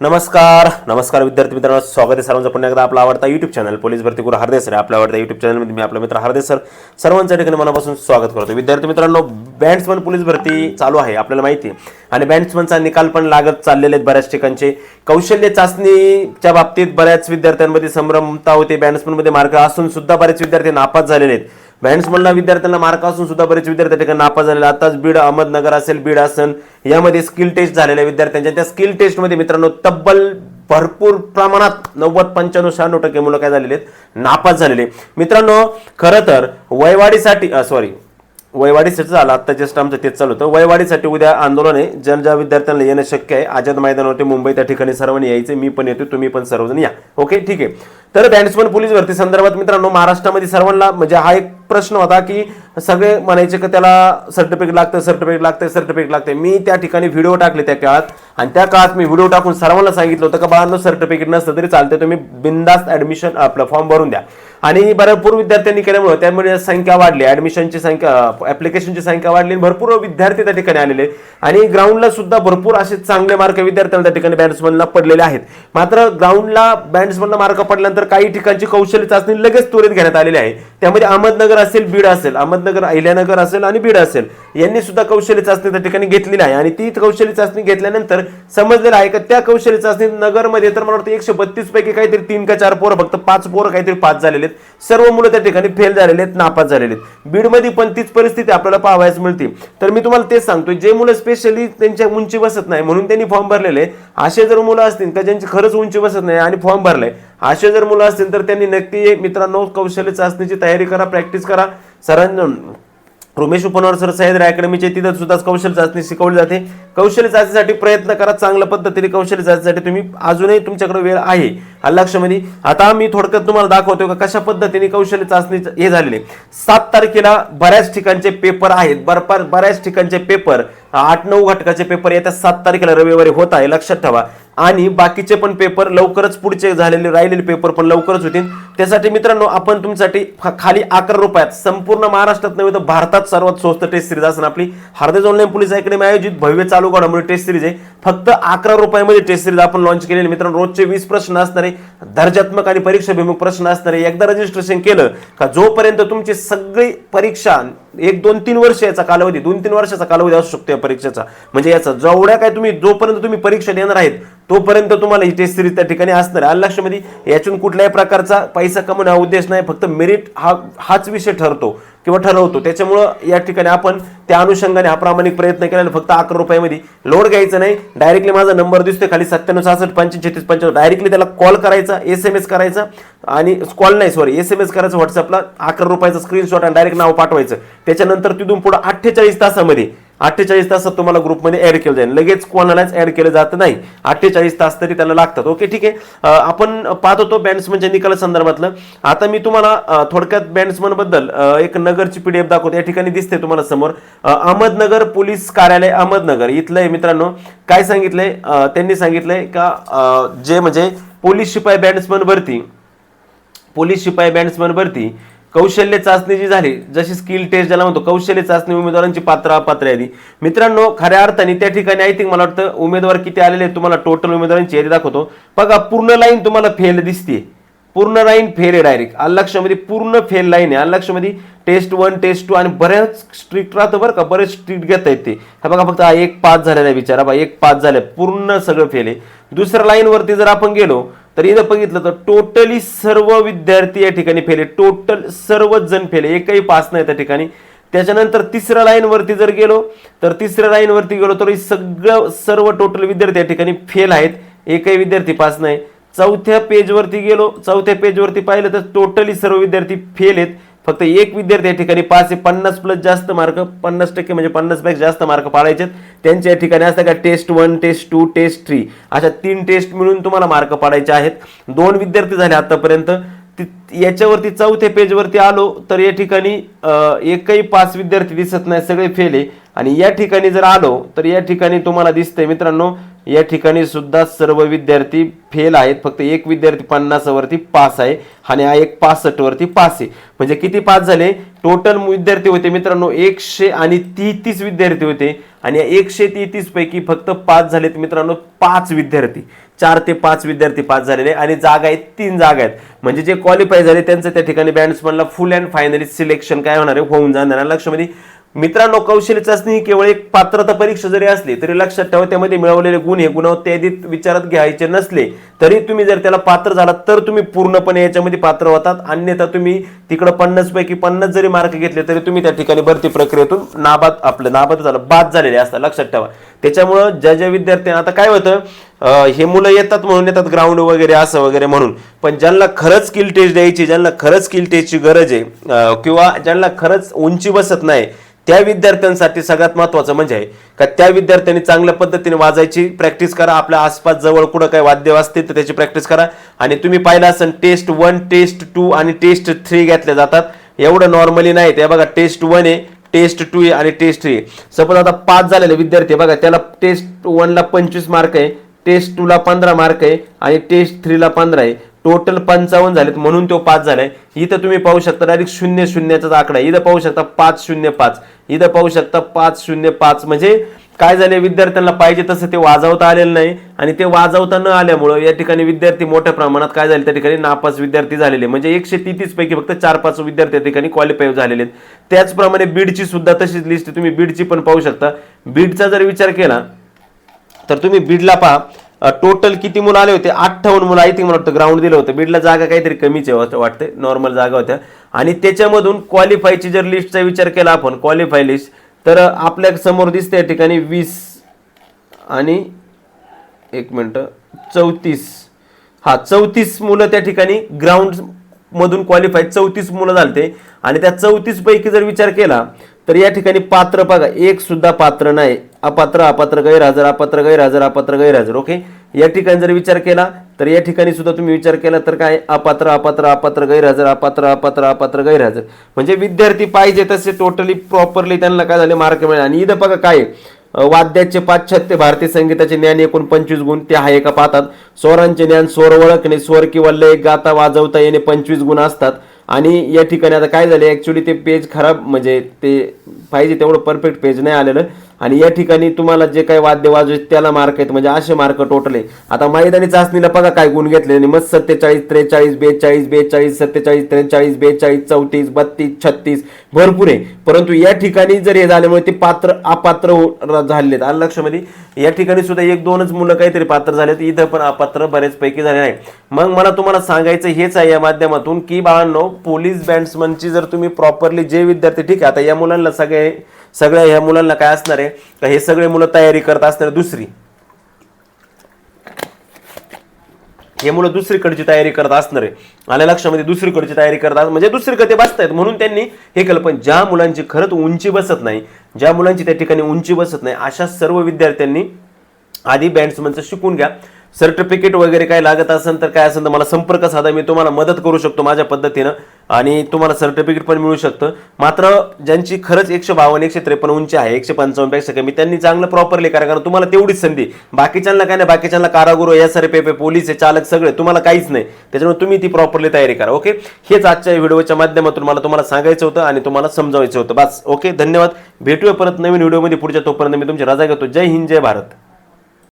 नमस्कार नमस्कार विद्यार्थी मित्रांनो स्वागत आहे सर्वांचं. पुन्हा एकदा आपला आवडता युट्यूब चॅनल पोलीस भरती गुरु हरदे सर आपल्या आवडता युट्यूब चॅनलमध्ये मी आपला मित्र हरदे सर सर्वांच्या ठिकाणी मनापासून स्वागत करतो. विद्यार्थी मित्रांनो बँड्समन पोलीस भरती चालू आहे आपल्याला माहिती आहे. आणि बँड्समनचा निकाल पण लागत चाललेले आहेत बऱ्याच ठिकाणचे. कौशल्य चाचणीच्या बाबतीत बऱ्याच विद्यार्थ्यांमध्ये संभ्रमता होते. बँड्समनमध्ये मार्ग असून सुद्धा बरेच विद्यार्थी नापास झालेले आहेत. बँड्समनला विद्यार्थ्यांना मार्क असून सुद्धा बरेच विद्यार्थी ठिकाणी नापास झालेले आताच बीड अहमदनगर असेल बीड असेल यामध्ये स्किल टेस्ट झालेल्या विद्यार्थ्यांच्या. त्या स्किल टेस्टमध्ये मित्रांनो तब्बल भरपूर प्रमाणात नव्वद पंच्याण्णव शहाण्णव टक्के मुलं काय झालेले आहेत? नापास झालेले मित्रांनो खरं तर वयवाढीसाठी सॉरी वयवाढीसाठी झालं. आता जस्ट आमचं तेच चालू होतं. वयवाढीसाठी उद्या आंदोलन आहे. ज्या ज्या विद्यार्थ्यांना येणं शक्य आहे. आझाद मैदानावरती मुंबई त्या ठिकाणी सर्वांनी यायचे. मी पण येतो तुम्ही पण सर्वजण या. ओके ठीक आहे. तर बँड्समन पोलीस भरती संदर्भात मित्रांनो महाराष्ट्रामध्ये सर्वांना म्हणजे हा एक प्रश्न होता की सगळे म्हणायचे की त्याला सर्टिफिकेट लागतं सर्टिफिकेट लागतं सर्टिफिकेट लागतं. मी त्या ठिकाणी व्हिडिओ टाकले त्या काळात. आणि त्या काळात मी व्हिडिओ टाकून सर्वांना सांगितलं होतं का बाळांनो सर्टिफिकेट नसतं तरी चालतं तुम्ही बिंदास्त ऍडमिशन आपलं फॉर्म भरून द्या. आणि भरपूर विद्यार्थ्यांनी केल्यामुळे त्यामुळे संख्या वाढली. ऍडमिशनची संख्या ऍप्लिकेशनची संख्या वाढली आणि भरपूर विद्यार्थी त्या ठिकाणी आलेले. आणि ग्राउंडला सुद्धा भरपूर असे चांगले मार्क विद्यार्थ्यांना त्या ठिकाणी बॅट्समनला पडलेले आहेत. मात्र ग्राउंडला बॅट्समनला मार्क पडल्यानंतर काही ठिकाणची कौशल्य चाचणी लगेच त्वरित घेण्यात आलेली आहे. त्यामध्ये अहमदनगर असेल बीड असेल अहमदनगर अहिल्यानगर असेल आणि बीड असेल यांनी सुद्धा कौशल्य चाचणी त्या ठिकाणी घेतलेली आहे आणि ती कौशल्य चाचणी घेतल्यानंतर समजलेलं आहे का त्या कौशल्य चाचणीत नगरमध्ये तर मला वाटतं एकशे बत्तीस पैकी काहीतरी तीन का चार पोरं फक्त पाच पोरं काहीतरी पाच झालेले आहेत. सर्व मुलं त्या ठिकाणी फेल झालेले आहेत नापास झालेले आहेत. बीडमध्ये पण तीच परिस्थिती आपल्याला पाहावयास मिळते. तर मी तुम्हाला तेच सांगतोय जे मुलं स्पेशली त्यांच्या उंची बसत नाही म्हणून त्यांनी फॉर्म भरलेले आहे. असे जर मुलं असतील का ज्यांची खरंच उंची बसत नाही आणि फॉर्म भरलाय असे जर मुलं असतील तर त्यांनी नक्की मित्रांनो कौशल्य चाचणीची तयारी करा प्रॅक्टिस करा. सरांना उमेश उपनवर सर सह्याद्री अकॅडमीचे तिथं सुद्धा कौशल्य चाचणी शिकवली जाते. कौशल्य चाचणीसाठी प्रयत्न करा चांगल्या पद्धतीने कौशल्य चाचणीसाठी तुम्ही अजूनही तुमच्याकडे वेळ आहे. लक्षामध्ये म्हणजे, आता मी थोडक्यात तुम्हाला दाखवतो का कशा पद्धतीने कौशल्य चाचणी हे झालेले सात तारखेला बऱ्याच ठिकाणचे पेपर आहेत. बरपार बऱ्याच ठिकाणचे पेपर आठ नऊ घटकाचे पेपर येत्या सात तारखेला रविवारी होत आहे. लक्षात ठेवा. आणि बाकीचे पण पेपर लवकरच पुढचे झालेले राहिलेले पेपर पण लवकरच होतील. त्यासाठी मित्रांनो आपण तुमच्यासाठी खाली अकरा रुपयात संपूर्ण महाराष्ट्रात नव्हे तर भारतात सर्वात स्वस्त टेस्ट सिरीज आपली. हरदेज ऑनलाईन पोलीस अकॅडमी आयोजित भव्य चालू घडामोडी टेस्ट सिरीज आहे. फक्त अकरा रुपयामध्ये टेस्ट सिरीज आपण लॉन्च केलेली मित्रांनो रोजचे वीस प्रश्न असणारे दर्जात्मक आणि परीक्षाभिमुख प्रश्न असणारे एकदा रजिस्ट्रेशन केलं का जोपर्यंत तुमची सगळी परीक्षा एक दोन तीन वर्ष याचा कालावधी दोन तीन वर्षाचा कालावधी असू शकतो या परीक्षेचा. म्हणजे याचा जेवढ्या काय तुम्ही जोपर्यंत तुम्ही परीक्षा देणार आहेत तोपर्यंत तुम्हाला ही टेस्ट सिरीज त्या ठिकाणी असणार आहे. लक्षामध्ये यातून कुठल्याही प्रकारचा पैसा कमवणे हा उद्देश नाही. फक्त मेरिट हा हाच विषय ठरतो. किंवा ठरवतो. त्याच्यामुळं या ठिकाणी आपण त्या अनुषंगाने हा प्रामाणिक प्रयत्न केला फक्त अकरा रुपयामध्ये लोड घ्यायचं नाही. डायरेक्टली माझा नंबर दिसतोय खाली सत्त्याण्णव सहासष्ट पंच्याऐंशी छत्तीस पंच्याण्णव डायरेक्टली त्याला कॉल करायचा एस एम एस करायचा आणि कॉल नाही सॉरी एस एम एस करायचं व्हॉट्सअपला अकरा रुपयाचा स्क्रीनशॉट आणि डायरेक्ट नाव पाठवायचं. त्याच्यानंतर तिथून पुढे अठ्ठेचाळीस तासामध्ये अठ्ठेचाळीस तासात तुम्हाला ग्रुपमध्ये ऍड केलं जाईल. लगेच कोणालाच ऍड केलं जात नाही. अठ्ठेचाळीस तास तरी त्याला लागतात. ओके ठीक आहे. आपण पाहत होतो बॅट्समनच्या म्हणजे निकाला संदर्भातलं. आता मी तुम्हाला थोडक्यात बॅट्समनबद्दल एक नगरची पीडीएफ दाखवतो. या ठिकाणी दिसते तुम्हाला समोर. अहमदनगर पोलीस कार्यालय अहमदनगर. इथलं आहे मित्रांनो काय सांगितलंय? त्यांनी सांगितलंय का जे म्हणजे पोलीस शिपाई बॅट्समन भरती पोलीस शिपाई बॅट्समन भरती कौशल्य चाचणी जी झाली जशी स्किल टेस्ट ज्याला म्हणतो कौशल्य चाचणी उमेदवारांची पात्र अपात्र यादी. मित्रांनो खऱ्या अर्थाने त्या ठिकाणी आय थिंक मला वाटतं उमेदवार किती आलेले तुम्हाला टोटल उमेदवारांची यादी दाखवतो. बघा पूर्ण लाईन तुम्हाला फेल दिसते पूर्ण लाईन फेल आहे डायरेक्ट अल्लक्षमध्ये पूर्ण फेल लाईन आहे. अल्लक्षमध्ये टेस्ट वन टेस्ट टू आणि बऱ्याच स्ट्रिक्ट राहतं बरं का. बरेच स्ट्रिक्ट घेता येते हा बघा फक्त एक पास झालेला आहे बिचारा बा एक पास झालाय पूर्ण सगळं फेल आहे. दुसऱ्या लाईनवरती जर आपण गेलो तर इथं बघितलं तर टोटली सर्व विद्यार्थी या ठिकाणी फेले. टोटल सर्वच जण फेले. एकही पास नाही त्या ठिकाणी. त्याच्यानंतर तिसऱ्या लाईनवरती जर गेलो तर तिसऱ्या लाईनवरती गेलो तर हे सगळं सर्व टोटल विद्यार्थी या ठिकाणी फेल आहेत. एकही विद्यार्थी पास नाही. चौथ्या पेजवरती गेलो चौथ्या पेजवरती पाहिलं तर टोटली सर्व विद्यार्थी फेल आहेत. फक्त एक विद्यार्थी या ठिकाणी पाच ते पन्नास प्लस जास्त मार्क पन्नास टक्के म्हणजे पन्नासपेक्षा जास्त मार्क पाडायचे त्यांच्या या ठिकाणी असतं का test one test two test three अशा तीन टेस्ट मिळून तुम्हाला मार्क पाडायचे आहेत. दोन विद्यार्थी झाले आतापर्यंत. याच्यावरती चौथ्या पेजवरती आलो तर या ठिकाणी एकही पाच विद्यार्थी दिसत नाही सगळे फेले आणि या ठिकाणी जर आलो तर या ठिकाणी तुम्हाला दिसतंय मित्रांनो या ठिकाणी सुद्धा सर्व विद्यार्थी फेल आहेत. फक्त एक विद्यार्थी पन्नासावरती पास आहे आणि हा एक पासष्टवरती पास आहे. म्हणजे किती पास झाले? टोटल विद्यार्थी होते मित्रांनो एकशे आणि तेहतीस विद्यार्थी होते. आणि या एकशे तेहतीस पैकी फक्त पास झालेत मित्रांनो पाच विद्यार्थी. चार ते पाच विद्यार्थी पास झालेले आणि जागा आहेत तीन जागा आहेत. म्हणजे जे क्वालिफाय झाले त्यांचं त्या ठिकाणी बँड्समनला फुल अँड फायनली सिलेक्शन काय होणार आहे? होऊन जाणार लक्षामध्ये मित्रांनो कौशल्य चाचणी ही केवळ एक पात्रता परीक्षा जरी असली तरी लक्षात ठेवा त्यामध्ये मिळवलेले गुण हे गुणवत्तेदीत विचारात घ्यायचे नसले तरी तुम्ही जर त्याला पात्र झालात तर तुम्ही पूर्णपणे याच्यामध्ये पात्र होतात. अन्यथा तुम्ही तिकडं पन्नास पैकी पन्नास जरी मार्क घेतले तरी तुम्ही त्या ठिकाणी भरती प्रक्रियेतून नाबाद आपलं नाबाद झालं बाद झालेले असतात. लक्षात ठेवा. त्याच्यामुळं ज्या ज्या विद्यार्थ्यांना आता काय होतं हे मुलं येतात म्हणून येतात ग्राउंड वगैरे असं वगैरे म्हणून. पण ज्यांना खरंच स्किल टेस्ट द्यायची ज्यांना खरंच स्किल टेस्टची गरज आहे किंवा ज्यांना खरंच उंची बसत नाही त्या विद्यार्थ्यांसाठी सगळ्यात महत्वाचं म्हणजे आहे का त्या विद्यार्थ्यांनी चांगल्या पद्धतीने वाजायची प्रॅक्टिस करा. आपल्या आसपास जवळ कुठं काय वाद्य वाजते तर त्याची प्रॅक्टिस करा. आणि तुम्ही पाहिलं असेल टेस्ट वन टेस्ट टू आणि टेस्ट थ्री घेतल्या जातात. एवढं नॉर्मली नाही. ते बघा टेस्ट वन आहे टेस्ट टू आहे आणि टेस्ट थ्री सपोज आता पाच झालेले विद्यार्थी आहे बघा त्याला टेस्ट वनला पंचवीस मार्क आहे टेस्ट टूला पंधरा मार्क आहे आणि टेस्ट थ्रीला पंधरा आहे. टोटल पंचावन्न झालेत म्हणून तो पाच झालाय. इथं तुम्ही पाहू शकता डायरेक्ट शून्य शून्याचाच आकडा इथं पाहू शकता पाच शून्य पाच. इथं पाहू शकता पाच शून्य पाच. म्हणजे काय झाले विद्यार्थ्यांना पाहिजे तसं ते वाजवता आलेलं नाही. आणि ते वाजवता न आल्यामुळं या ठिकाणी विद्यार्थी मोठ्या प्रमाणात काय झाले? त्या ठिकाणी नापास विद्यार्थी झालेले. म्हणजे एकशे तेहतीस पैकी फक्त चार पाच विद्यार्थी या ठिकाणी क्वालिफाय झालेले आहेत. त्याचप्रमाणे बीडची सुद्धा तशीच लिस्ट तुम्ही बीडची पण पाहू शकता. बीडचा जर विचार केला तर तुम्ही बीडला पहा. टोटल किती मुलं आले होते? अठ्ठावन्न मुलं आय थिंक मला वाटतं ग्राउंड दिलं होतं. बीडला जागा काहीतरी कमीच आहे वाटतं- वाटते नॉर्मल जागा होत्या. आणि त्याच्यामधून क्वालिफायची जर लिस्टचा विचार केला आपण क्वालिफाय लिस्ट तर आपल्यासमोर दिसते या ठिकाणी वीस आणि एक मिनटं चौतीस. हा चौतीस मुलं त्या ठिकाणी ग्राउंड मधून क्वालिफाय चौतीस मुलं झालते. आणि त्या चौतीस पैकी जर विचार केला तर या ठिकाणी पात्र बघा एक सुद्धा पात्र नाही. अपात्र अपात्र गैरहजर अपात्र गैरहजर अपात्र गैरहजर. ओके या ठिकाणी जर विचार केला तर या ठिकाणी सुद्धा तुम्ही विचार केला तर काय? अपात्र अपात्र अपात्र गैरहजर अपात्र अपात्र अपात्र गैरहजर. म्हणजे विद्यार्थी पाहिजे तसे टोटली प्रॉपरली त्यांना काय झाले? मार्क मिळाले. आणि इथं बघा काय आहे? वाद्याचे पाश्चात्य भारतीय संगीताचे ज्ञान एकूण पंचवीस गुण ते आहे एका पाहतात. स्वरांचे ज्ञान स्वर ओळखणे स्वर किंवा लय गाता वाजवता येणे पंचवीस गुण असतात. आणि या ठिकाणी आता काय झाले? ऍक्च्युली ते पेज खराब म्हणजे ते पाहिजे तेवढं परफेक्ट पेज नाही आलेलं. आणि या ठिकाणी तुम्हाला जे काही वाद्य वाजवायचे त्याला मार्क आहेत म्हणजे असे मार्क टोटले आता मैदानी चाचणीला बघा काय गुण घेतले आणि मग सत्तेचाळीस त्रेचाळीस बेचाळीस बेचाळीस सत्तेचाळीस त्रेचाळीस बेचाळीस चौतीस बत्तीस छत्तीस भरपूर आहे. परंतु या ठिकाणी जर हे झाल्यामुळे ते पात्र अपात्र हो- झालेत. आहेत आलं लक्षामध्ये या ठिकाणी सुद्धा एक दोनच मुलं काहीतरी पात्र झालेत इथं पण अपात्र बरेच पैकी झाले नाही. मग मला तुम्हाला सांगायचं हेच आहे या माध्यमातून की बाळांनो पोलीस बँड्समनची जर तुम्ही प्रॉपरली जे विद्यार्थी ठीक आहे आता या मुलांना सगळे सगळ्या ह्या मुलांना काय असणार आहे? का हे सगळे मुलं तयारी करत असणार दुसरी? हे मुलं दुसरीकडची तयारी करत असणार आहे. आल्या लक्षामध्ये दुसरीकडची तयारी करत म्हणजे दुसरीकडे ते बसतायत. म्हणून त्यांनी हे केलं. पण ज्या मुलांची खरंच उंची बसत नाही ज्या मुलांची त्या ठिकाणी उंची बसत नाही अशा सर्व विद्यार्थ्यांनी आधी बँड्समनचं शिकून घ्या. सर्टिफिकेट वगैरे काय लागत असेल तर काय असेल तर मला संपर्क साधा मी तुम्हाला मदत करू शकतो माझ्या पद्धतीनं आणि तुम्हाला सर्टिफिकेट पण मिळू शकतं. मात्र ज्यांची खरंच एकशे बावन्न एकशे त्रेपन्न उंची आहे एकशे पंचावन्नपेक्षा कमी त्यांनी चांगलं प्रॉपरली करा कारण तुम्हाला तेवढीच संधी. बाकीच्यांना काय नाही बाकीच्यांना कारागृह या सारे पेपे पोलीस आहे चालक सगळे तुम्हाला काहीच नाही. त्याच्यामुळे तुम्ही ती प्रॉपरली तयारी करा ओके हेच आजच्या व्हिडिओच्या माध्यमातून मला तुम्हाला सांगायचं होतं आणि तुम्हाला समजावायचं होतं. बस ओके धन्यवाद. भेटूया परत नवीन व्हिडिओमध्ये. पुढच्या तोपर्यंत मी तुमची रजा घेतो. जय हिंद जय भारत.